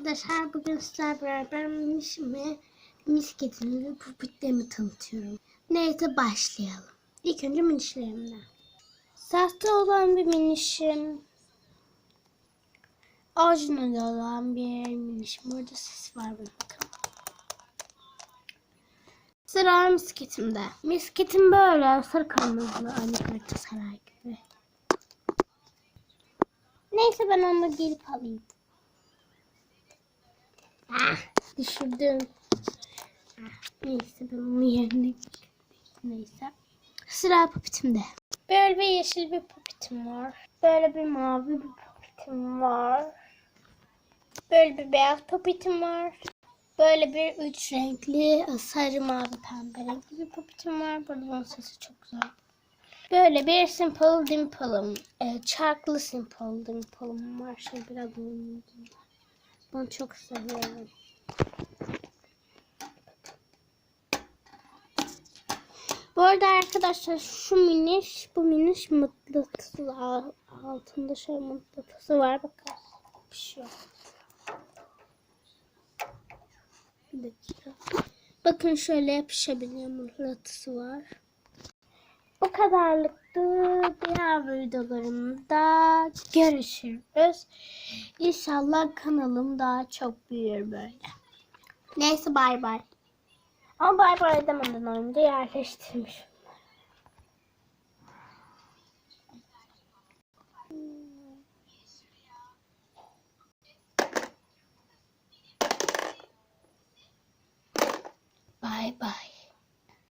arkadaşlar bugün sizlerle beraber minişimi, misketimi ve pupitlerimi tanıtıyorum. Neyse başlayalım. İlk önce minişlerimden. Sahte olan bir minişim. Orijinal olan bir minişim. Burada ses var bakın. Sıra misketimde. Misketim böyle sarı kırmızılı aynı Galatasaray gibi. Neyse ben onu gelip alayım. Düşürdüm. Neyse ben onun yerine neyse. Sıra pupitimde. Böyle bir yeşil bir pupitim var. Böyle bir mavi bir pupitim var. Böyle bir beyaz pupitim var. Böyle bir üç renkli sarı mavi pembe renkli bir pupitim var. Burada bunun sesi çok güzel. Böyle bir simple dimple'ım. E, çarklı simple dimple'ım var. Şey biraz unuttum. Bunu çok seviyorum. Bu arada arkadaşlar şu miniş, bu miniş mıknatısı al- altında şöyle mıknatısı var bakın. Bir şey yok. Bir dakika. Bakın şöyle yapışabiliyor mıknatısı var o kadarlıktı. Diğer videolarımda görüşürüz. İnşallah kanalım daha çok büyür böyle. Neyse bay bay. Ama bay bay demeden önce yerleştirmişim. Bye bye.